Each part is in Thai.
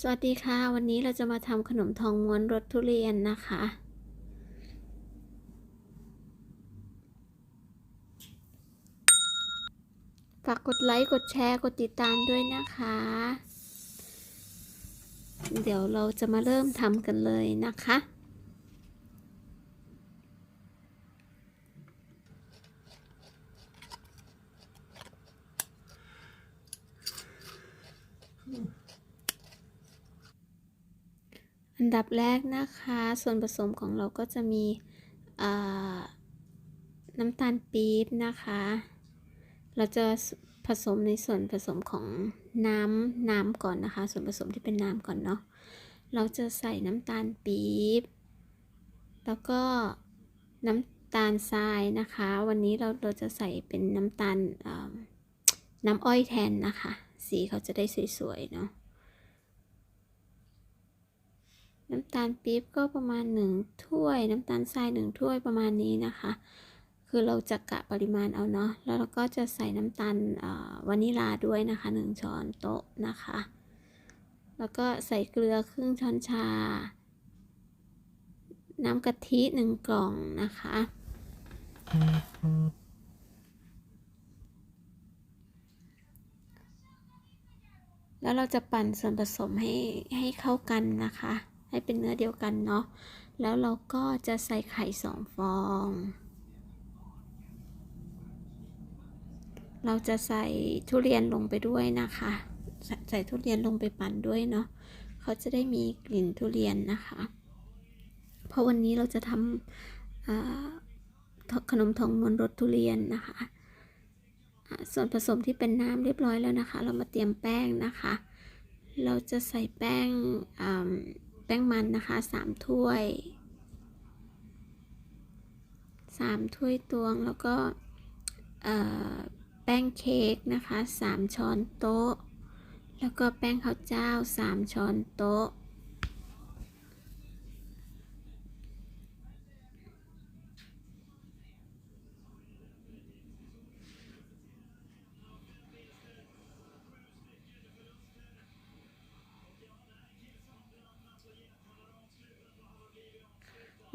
สวัสดีค่ะ วันนี้เราจะมาทำขนมทองม้วนรสทุเรียนนะคะ ฝากกดไลค์ กดแชร์ กดติดตามด้วยนะคะ เดี๋ยวเราจะมาเริ่มทำกันเลยนะคะอัันดับแรกนะคะ ส่วนผสมของเราก็จะมีน้ำตาลปี๊บนะคะ เราจะผสมในส่วนผสมของน้ำน้ำก่อนนะคะ ส่วนผสมที่เป็นน้ำก่อนเนาะ เราจะใส่น้ำตาลปี๊บ แล้วก็น้ำตาลทรายนะคะ วันนี้เราเราจะใส่เป็นน้ำตาลน้ำอ้อยแทนนะคะ สีเขาจะได้สวยๆเนาะ น้ำตาลปี๊บก็ประมาณ 1 ถ้วย น้ำตาลทราย 1 ถ้วยประมาณนี้นะคะ คือเราจะกะปริมาณเอาเนาะ แล้วเราก็จะใส่น้ำตาลวานิลาด้วยนะคะ 1 ช้อนโต๊ะนะคะ แล้วก็ใส่เกลือครึ่งช้อนชา น้ำกะทิ 1 กล่องนะคะแล้วเราจะปั่นส่วนผสมให้ให้เข้ากันนะคะ ให้เป็นเนื้อเดียวกันเนาะ แล้วเราก็จะใส่ไข่สองฟอง เราจะใส่ทุเรียนลงไปด้วยนะคะ ใส่ทุเรียนลงไปปั่นด้วยเนาะ เขาจะได้มีกลิ่นทุเรียนนะคะ เพราะวันนี้เราจะทำขนมทองมวนรสทุเรียนนะคะส่วนผสมที่เป็นน้ำเรียบร้อยแล้วนะคะ เรามาเตรียมแป้งนะคะ เราจะใส่แป้ง แป้งมันนะคะสามถ้วยสามถ้วยตวงแล้วก็แป้งเค้กนะคะสามช้อนโต๊ะ แล้วก็แป้งข้าวเจ้าสามช้อนโต๊ะ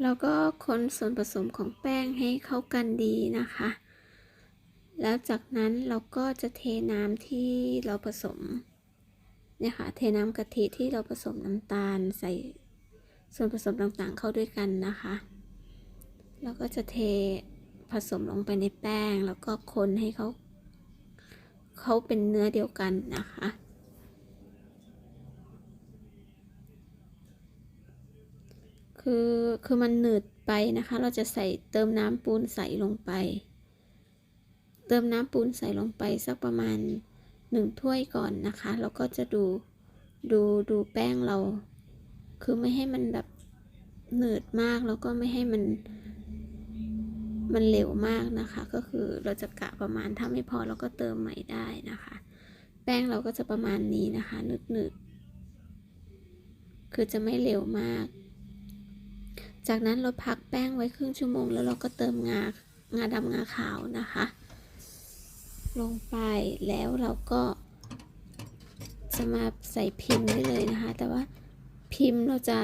แล้วก็คนส่วนผสมของแป้งให้เข้ากันดีนะคะ แล้วจากนั้นเราก็จะเทน้ำที่เราผสมเนี่ยค่ะเทน้ำกะทิที่เราผสมน้ำตาลใส่ส่วนผสมต่างๆเข้าด้วยกันนะคะ แล้วก็จะเทผสมลงไปในแป้งแล้วก็คนให้เขาเขาเป็นเนื้อเดียวกันนะคะ คือคือมันหนืดไปนะคะ เราจะใส่เติมน้ำปูนใส่ลงไป เติมน้ำปูนใส่ลงไปสักประมาณหนึ่งถ้วยก่อนนะคะแล้วก็จะดูดูดูแป้งเรา คือไม่ให้มันแบบหนืดมากแล้วก็ไม่ให้มัน มันเหลวมากนะคะ ก็คือเราจะกะประมาณถ้าไม่พอเราก็เติมใหม่ได้นะคะ แป้งเราก็จะประมาณนี้นะคะหนืดๆคือจะไม่เหลวมาก จากนั้นเราพักแป้งไว้ครึ่งชั่วโมง แล้วเราก็เติมงางาดำงาขาวนะคะ ลงไปแล้วเราก็จะมาใส่พิมพ์ได้เลยนะคะ แต่ว่าพิมพ์เราจะ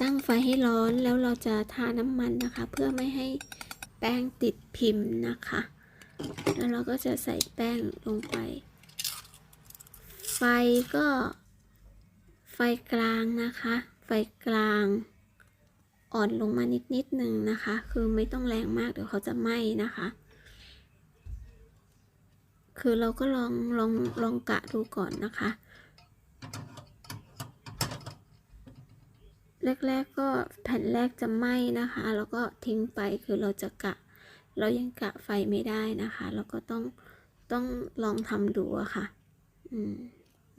ตั้งไฟให้ร้อนแล้วเราจะทาน้ำมันนะคะ เพื่อไม่ให้แป้งติดพิมพ์นะคะ แล้วเราก็จะใส่แป้งลงไป ไฟก็ไฟกลางนะคะ ไฟกลาง อ่อนลงมานิดนิดนึงนะคะ คือไม่ต้องแรงมากเดี๋ยวเขาจะไหม้นะคะ คือเราก็ลองลองลองกะดูก่อนนะคะ แรกๆก็แผ่นแรกจะไหม้นะคะ แล้วก็ทิ้งไปคือเราจะกะ เรายังกะไฟไม่ได้นะคะ เราก็ต้องต้องลองทำดูอะค่ะ อืม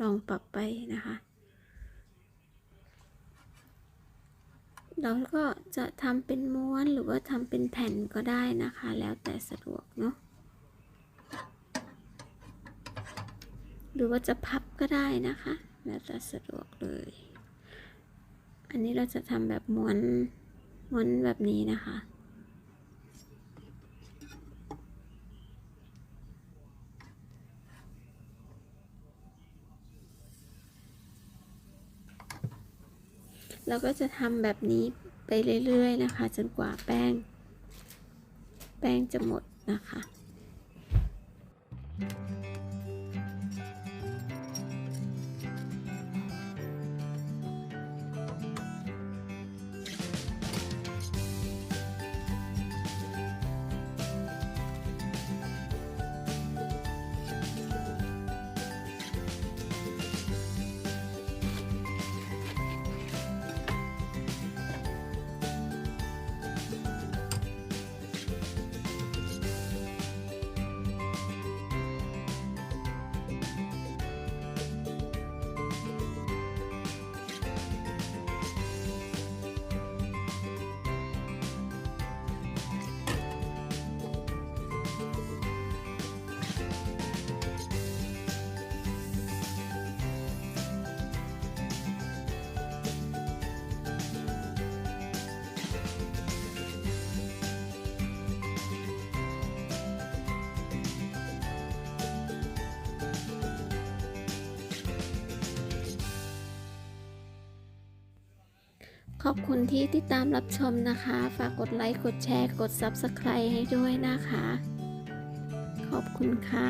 ลองปรับไปนะคะ เราก็จะทำเป็นม้วนหรือว่าทำเป็นแผ่นก็ได้นะคะ แล้วแต่สะดวกเนาะหรือว่าจะพับก็ได้นะคะ แล้วแต่สะดวกเลย อันนี้เราจะทำแบบม้วนม้วนแบบนี้นะคะ เราก็จะทำแบบนี้ไปเรื่อยๆนะคะ จนกว่าแป้ง แป้งจะหมดนะคะ ขอบคุณที่ติดตามรับชมนะคะ ฝากกดไลค์ กดแชร์ กด Subscribe ให้ด้วยนะคะ ขอบคุณค่ะ